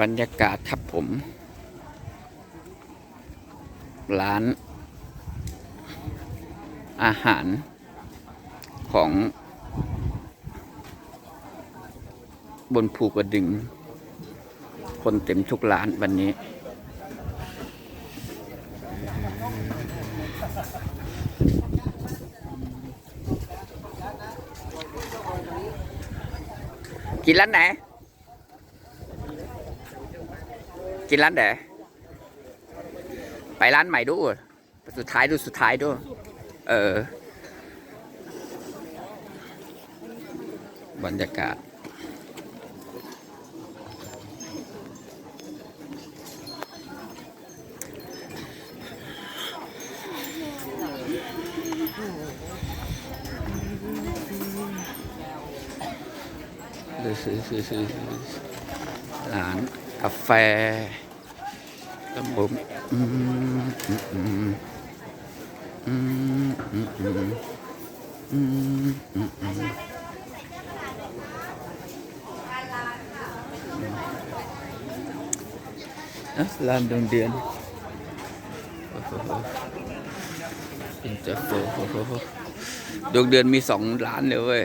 บรรยากาศครับผม ร้าน อาหารของบนภูกระดึง คนเต็มทุกร้านวันนี้ กินร้านไหน กินร้านไหนไปร้านใหม่ดูสุดท้ายดูสุดท้ายดูเออบรรยากาศซื้อซื้อซื้อซื้อ ร้านกาแฟครับผมอืมอืมอืมอืมอืมอืมอืมอืมอืมอะร้านดวงเดือนโอ้โหอินเตอร์โฟดวงเดือนมีสองร้านเลยเว้ย